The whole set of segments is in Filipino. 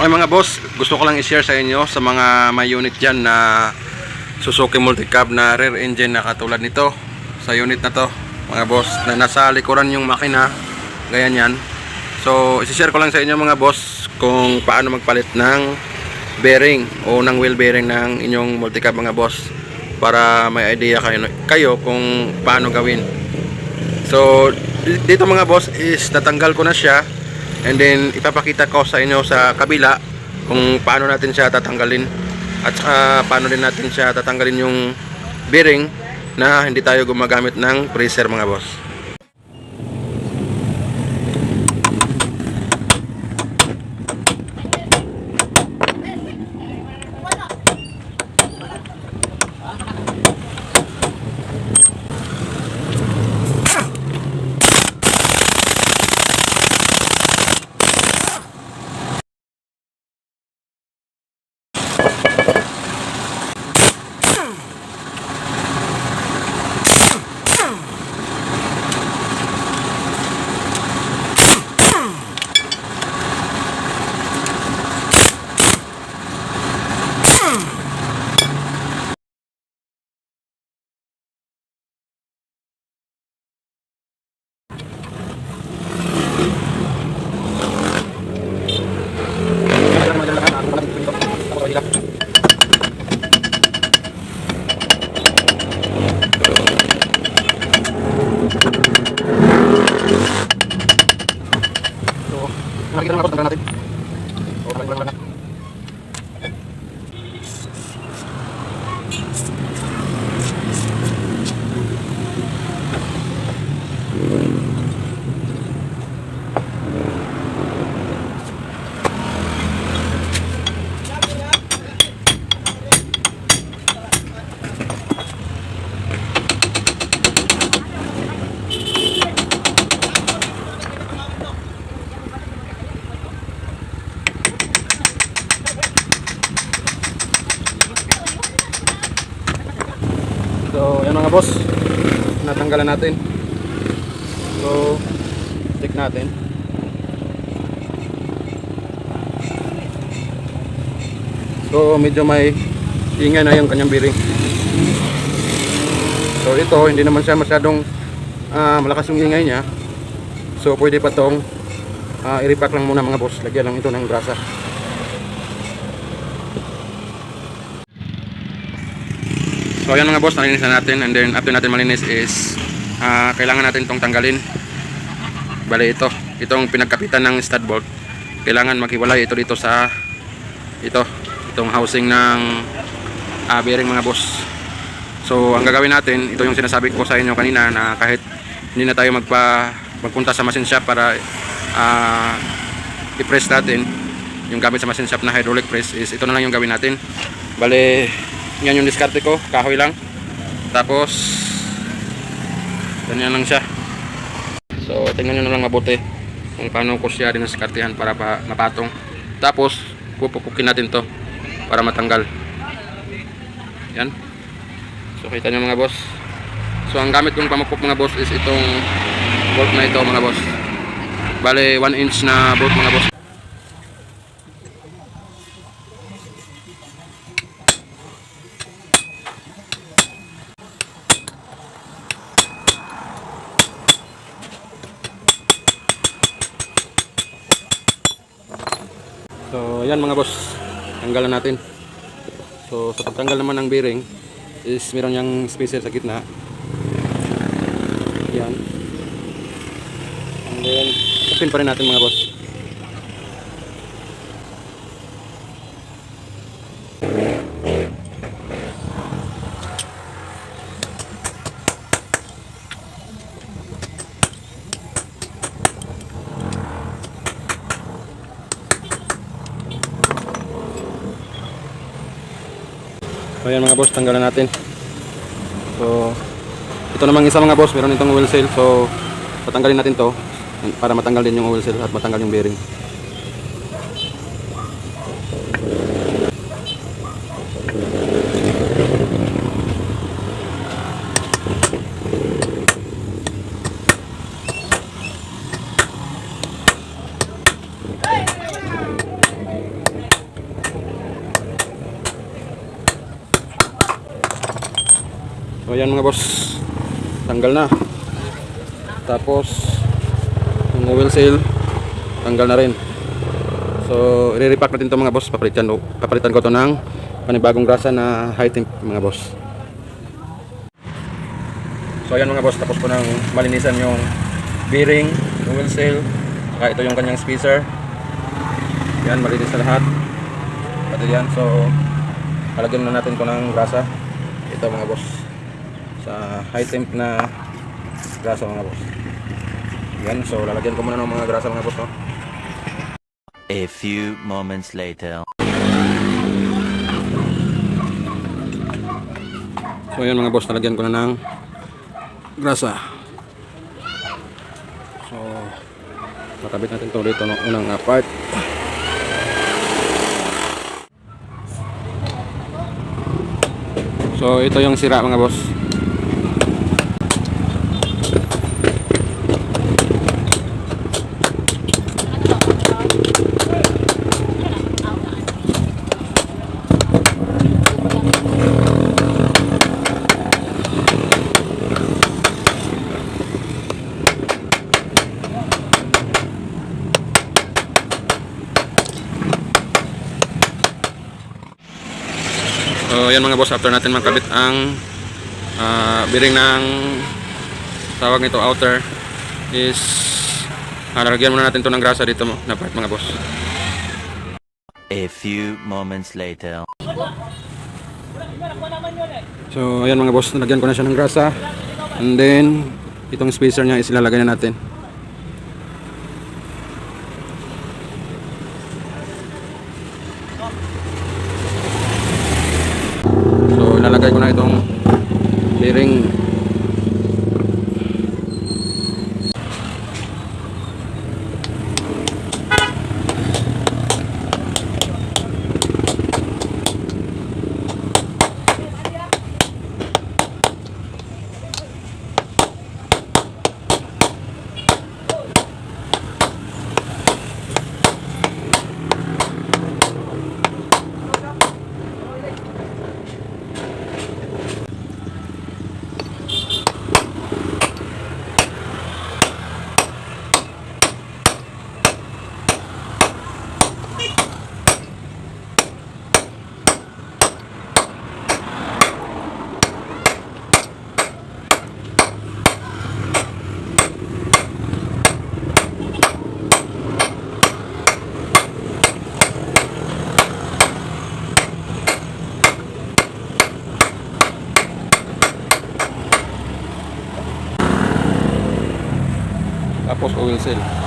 Okay mga boss, gusto ko lang i-share sa inyo sa mga may unit dyan na Suzuki Multicab na rear engine na katulad nito. Sa unit na to mga boss na nasa likuran yung makina gaya yan. So isi-share ko lang sa inyo mga boss kung paano magpalit ng bearing o ng wheel bearing ng inyong multicab mga boss para may idea kayo, kayo kung paano gawin. So di- dito mga boss is natanggal ko na siya and then ipapakita ko sa inyo sa kabila kung paano natin siya tatanggalin. At saka paano din natin siya tatanggalin yung bearing na hindi tayo gumagamit ng pressure mga boss Nakikita naman ako, tanggal natin. O, tanggal natin. So, yan mga boss. Natanggalan natin. So, check natin. So, medyo may ingay na yung kanyang bearing. So, ito, hindi naman siya masyadong ah, malakas yung ingay niya. So, pwede pa tong ah, i-repack lang muna mga boss. Lagyan lang ito ng grasa. So ayan mga boss, nalinis na natin and then after natin malinis is ah, kailangan natin itong tanggalin. Bale ito, itong pinagkapitan ng stud bolt. Kailangan maghiwalay ito dito sa ito, itong housing ng ah, bearing mga boss. So ang gagawin natin, ito yung sinasabi ko sa inyo kanina na kahit hindi na tayo magpa magpunta sa machine shop para ah, i-press natin yung gamit sa machine shop na hydraulic press is ito na lang yung gawin natin. Bale, yan yung diskarte ko, kahoy lang. Tapos, ganyan lang siya. So, tingnan nyo na lang mabuti kung paano ko siya dinaskartehan para pa, mapatong. Tapos, pupupukin natin to para matanggal. Yan. So, kita nyo mga boss. So, ang gamit kong pamukpok mga boss is itong bolt na ito mga boss. Bale, 1 inch na bolt mga boss. So, ayan mga boss. Tanggalan natin. So, sa pagtanggal naman ng bearing is meron yung spacer sa gitna. Yan. And then, tapin pa rin natin mga boss. So ayan mga boss, tanggalan natin. So ito namang isa mga boss, meron itong oil seal. So patanggalin natin to para matanggal din yung oil seal at matanggal yung bearing. Mga boss. Tanggal na. Tapos yung oil seal tanggal na rin. So i-repack natin to mga boss. Papalitan, papalitan ko to ng panibagong grasa na high temp mga boss. So ayan mga boss, tapos ko nang malinisan yung bearing, oil seal, saka ito yung kanyang spacer. Yan, malinis na lahat. Pati yan, so halagyan na natin ko ng grasa. Ito mga boss. Sa high temp na grasa mga boss. Yan, so lalagyan ko muna ng mga grasa mga boss. No? A few moments later. So yan mga boss, talagyan ko na ng grasa. So makabit natin ito dito ng unang uh, part. So ito yung sira mga boss. Yan mga boss, after natin makabit ang ah, bearing ng tawag nito outer is uh, lalagyan muna natin to ng grasa dito na part mga boss. A few moments later. So ayan mga boss, nalagyan ko na siya ng grasa. And then itong spacer niya is ilalagay na natin. Ilalagay ko na itong tapos oil seal.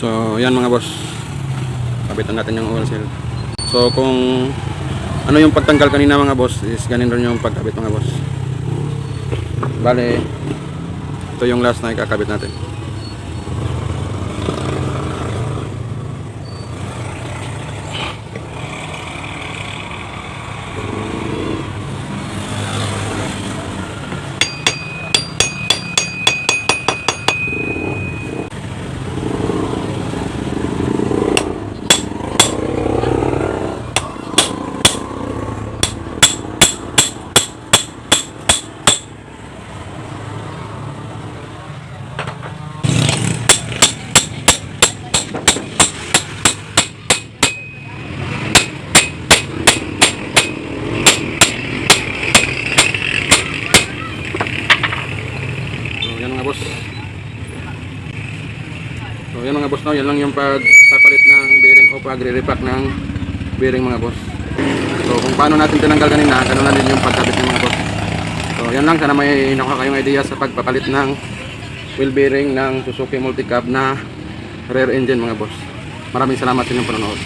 So, yan mga boss. Kapitan natin yung oil seal. So, kung ano yung pagtanggal kanina mga boss, is ganun rin yung pagkabit mga boss. Bale, ito yung last na ikakabit natin. So, yan mga boss. So, yan mga boss, no? yan lang yung pagpapalit ng bearing o pagre-repack ng bearing mga boss. So, kung paano natin tinanggal kanina, ganun na din yung pagkabit ng mga boss. So, yan lang. Sana may nakuha kayong idea sa pagpapalit ng wheel bearing ng Suzuki Multicab na rear engine mga boss. Maraming salamat sa inyong panonood.